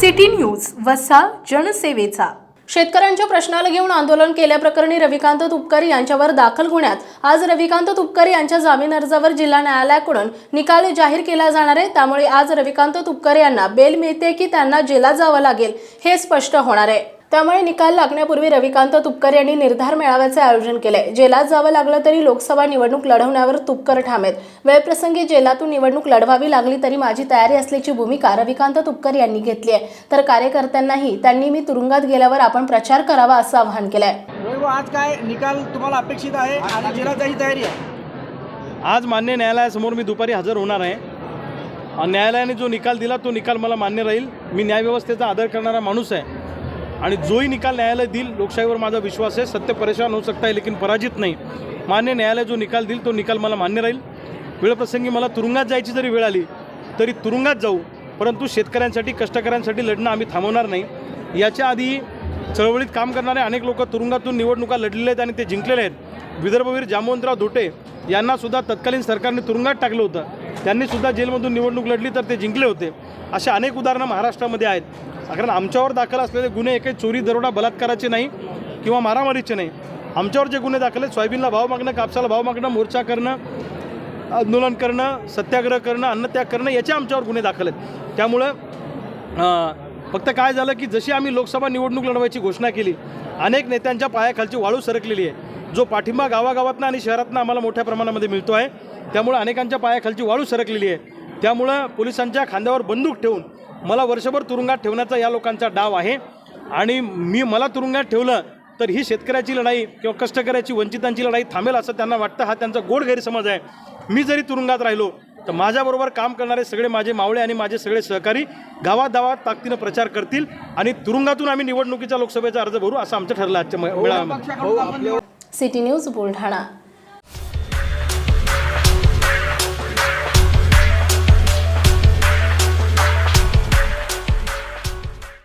City news वसा जनसेवेचा. शेतकऱ्यांच्या प्रश्नाला घेऊन आंदोलन केल्याप्रकरणी रविकांत तुपकर यांच्यावर दाखल गुन्ह्यात. आज रविकांत तुपकर यांच्या जामीन अर्जावर जिल्हा न्यायालयाकडून निकाल जाहीर केला जाणार आहे. त्यामुळे आज रविकांत तुपकर यांना बेल मिळते की त्यांना जेलात जावं लागेल हे स्पष्ट होणार आहे. त्यामुळे निकाल लागण्यापूर्वी रविकांत तुपकर यांनी निर्धार मेळाव्याचे आयोजन केलंय जेलात जावं लागलं तरी लोकसभा निवडणूक लढवण्यावर तुपकर ठाम आहेत. वेळप्रसंगी जेलातून निवडणूक लढवावी लागली तरी माझी तयारी असल्याची भूमिका रविकांत तुपकर यांनी घेतली आहे. तर कार्यकर्त्यांनाही त्यांनी मी तुरुंगात गेल्यावर आपण प्रचार करावा असं आवाहन केलंय. रविभाऊ आज काय निकाल तुम्हाला अपेक्षित आहे आणि जेलात जायची तयारी आहे? आज मान्य न्यायालयासमोर मी दुपारी हजर होणार आहे. आणि न्यायालयाने जो निकाल दिला तो निकाल मला मान्य राहील. मी न्यायव्यवस्थेचा आदर करणारा माणूस आहे. आणि जोही निकाल न्यायालय देईल लोकशाहीवर माझा विश्वास आहे. सत्य परेशान होऊ शकता है लेकिन पराजित नाही. मान्य न्यायालय जो निकाल देईल तो निकाल मला मान्य राहील. वेळप्रसंगी मला तुरुंगात जायची जरी वेळ आली तरी तुरुंगात जाऊ परंतु शेतकऱ्यांसाठी कष्टकऱ्यांसाठी लढणं आम्ही थांबवणार नाही. याच्या आधी चळवळीत काम करणारे अनेक लोक तुरुंगातून निवडणुका लढलेले आहेत आणि ते जिंकलेले आहेत. विदर्भवीर जामवंतराव धोटे यांनासुद्धा तत्कालीन सरकारने तुरुंगात टाकलं होतं. त्यांनीसुद्धा जेलमधून निवडणूक लढली तर ते जिंकले होते. असे अनेक उदाहरणं महाराष्ट्रामध्ये आहेत. कारण आमच्यावर दाखल असलेले गुन्हे एकही चोरी दरोडा बलात्काराचे नाही किंवा मारामारीचे नाही आमच्यावर जे गुन्हे दाखल आहेत सोयाबीनला भाव मागणं कापसाला भाव मागणं मोर्चा करणं आंदोलन करणं सत्याग्रह करणं अन्नत्याग करणं याचे आमच्यावर गुन्हे दाखल आहेत. त्यामुळं फक्त काय झालं की जशी आम्ही लोकसभा निवडणूक लढवायची घोषणा केली अनेक नेत्यांच्या पायाखालची वाळू सरकलेली आहे. जो पाठिंबा गावागावातनं आणि शहरातनं आम्हाला मोठ्या प्रमाणामध्ये मिळतो आहे त्यामुळं अनेकांच्या पायाखालची वाळू सरकलेली आहे. त्यामुळं पोलिसांच्या खांद्यावर बंदूक ठेवून मला वर्षभर तुरुंगात ठेवण्याचा या लोकांचा डाव आहे. आणि मी मला तुरुंगात ठेवलं तर ही शेतकऱ्याची लढाई किंवा कष्टकऱ्याची वंचितांची लढाई थांबेल असं त्यांना वाटतं हा त्यांचा गोड गैरसमज आहे. मी जरी तुरुंगात राहिलो तर माझ्याबरोबर काम करणारे सगळे माझे मावळे आणि माझे सगळे सहकारी गावात गावात ताकदीनं प्रचार करतील आणि तुरुंगातून आम्ही निवडणुकीच्या लोकसभेचा अर्ज भरू असं आमचं ठरलं आजच्या सिटी न्यूज बुलढाणा.